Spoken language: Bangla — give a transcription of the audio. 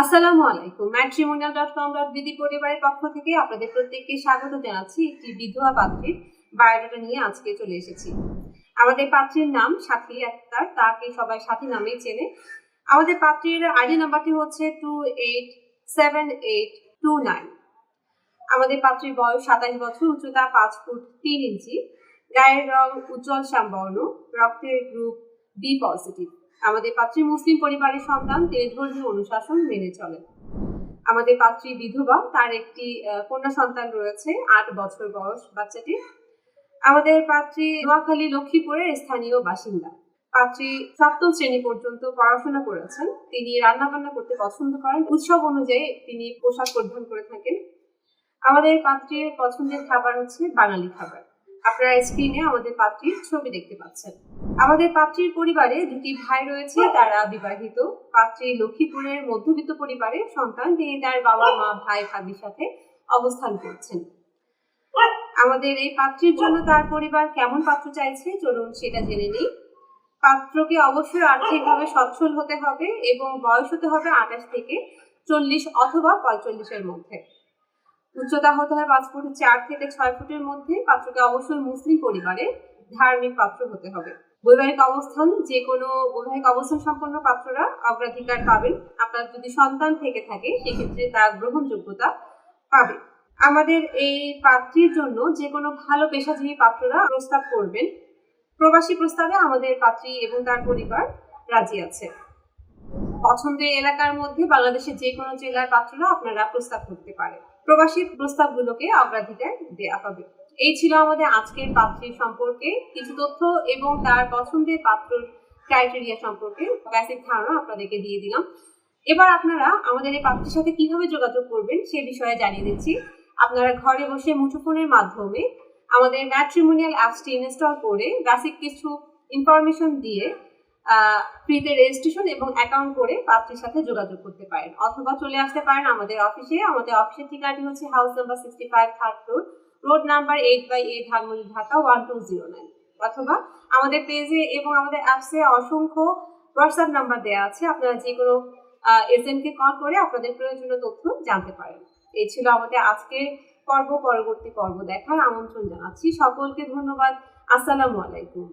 আসসালামু আলাইকুম। Matrimonial dot com dot BD পরিবারের পক্ষ থেকে আপনাদের প্রত্যেককে স্বাগত জানাচ্ছি একটি বিধবা পাত্রীর বায়োডাটা নিয়ে আজকে চলে এসেছি। আমাদের পাত্রীর নাম সাথী আক্তার, তাকে সবাই সাথী নামেই চেনে। আমাদের পাত্রীর আইডি নাম্বারটি হচ্ছে two eight seven eight two nine. আমাদের পাত্রীর বয়স সাতাশ বছর, উচ্চতা পাঁচ ফুট তিন ইঞ্চি। গায়ের রং উজ্জ্বল শ্যামবর্ণ, রক্তের গ্রুপ বি পজিটিভ। আমাদের পাত্রী মুসলিম পরিবারের সন্তান তিনি ধর্মীয় অনুশাসন মেনে চলেন। আমাদের পাত্রী বিধবা, তার একটি কন্যা সন্তান রয়েছে, আট বছর বয়স বাচ্চাটি। আমাদের পাত্রী নোয়াখালী, লক্ষ্মীপুরের স্থানীয় বাসিন্দা। পাত্রী সপ্তম শ্রেণি পর্যন্ত পড়াশোনা করেছেন। তিনি রান্না বান্না করতে পছন্দ করেন। উৎসব অনুযায়ী তিনি পোশাক পরিধান করে থাকেন। আমাদের পাত্রীর পছন্দের খাবার হচ্ছে বাঙালি খাবার। আপনারা স্ক্রিনে আমাদের পাত্রীর ছবি দেখতে পাচ্ছেন। আমাদের পাত্রীর পরিবারে দুটি ভাই রয়েছে, তারা বিবাহিত। পাত্রী লক্ষ্মীপুরের মধ্যবিত্ত পরিবারের সন্তান, তিনি তার বাবা, মা, ভাই, ভাবির সাথে অবস্থান করছেন। আমাদের এই পাত্রীর জন্য তার পরিবার কেমন পাত্র চাইছে? চলুন সেটা জেনে নিই। পাত্রকে অবশ্যই আর্থিকভাবে সচ্ছল হতে হবে এবং বয়স হতে হবে আঠাশ থেকে চল্লিশ অথবা পঁয়তাল্লিশের মধ্যে। উচ্চতা হতে হয় পাঁচ ফুট চার থেকে ছয় ফুটের মধ্যে। পাত্রকে অবশ্যই মুসলিম পরিবারে ধার্মিক পাত্র হতে হবে। বৈবাহিক অবস্থান যে কোনো বৈবাহিক অবস্থান সম্পন্ন পাত্ররা অগ্রাধিকার পাবেন আপনার যদি সন্তান থেকে থাকে, সেক্ষেত্রে তার গ্রহণযোগ্যতা পাবে। আমাদের এই পাত্রীর জন্য যে কোনো ভালো পেশাজীবী পাত্ররা প্রস্তাব করবেন। প্রবাসী প্রস্তাবে আমাদের পাত্রী এবং তার পরিবার রাজি আছে। পছন্দের এলাকার মধ্যে বাংলাদেশের যে কোনো জেলার পাত্ররা আপনারা প্রস্তাব করতে পারেন। প্রবাসী প্রস্তাবগুলোকে অগ্রাধিকার দেওয়া হবে। এই ছিল আমাদের আজকের পাত্রের সম্পর্কে কিছু তথ্য এবং তার পছন্দের পাত্র ক্রাইটেরিয়া সম্পর্কে বেসিক ধারণা আপনাদেরকে দিয়ে দিলাম। এবার আপনারা আমাদের এই পাত্রের সাথে কীভাবে যোগাযোগ করবেন সে বিষয়ে জানিয়ে দিচ্ছি। আপনারা ঘরে বসে মুঠোফোনের মাধ্যমে আমাদের ম্যাট্রিমোনিয়াল অ্যাপসটি ইনস্টল করে বেসিক কিছু ইনফরমেশন দিয়ে ফ্রিতে রেজিস্ট্রেশন এবং অ্যাকাউন্ট করে পাত্রের সাথে যোগাযোগ করতে পারেন। অথবা চলে আসতে পারেন আমাদের অফিসে আমাদের অফিসের ঠিকানাটি হচ্ছে house number sixty five third floor road number eight by eight Dhanmondi Dhaka one two zero nine অথবা আমাদের পেজে এবং আমাদের অ্যাপসে অসংখ্য হোয়াটসঅ্যাপ নাম্বার দেওয়া আছে। আপনারা যে কোনো এজেন্টকে কল করে আপনাদের প্রয়োজনীয় তথ্য জানতে পারেন। এই ছিল আমাদের আজকের পর্ব, পরবর্তী পর্ব দেখার আমন্ত্রণ জানাচ্ছি। সকলকে ধন্যবাদ। আসসালামু আলাইকুম।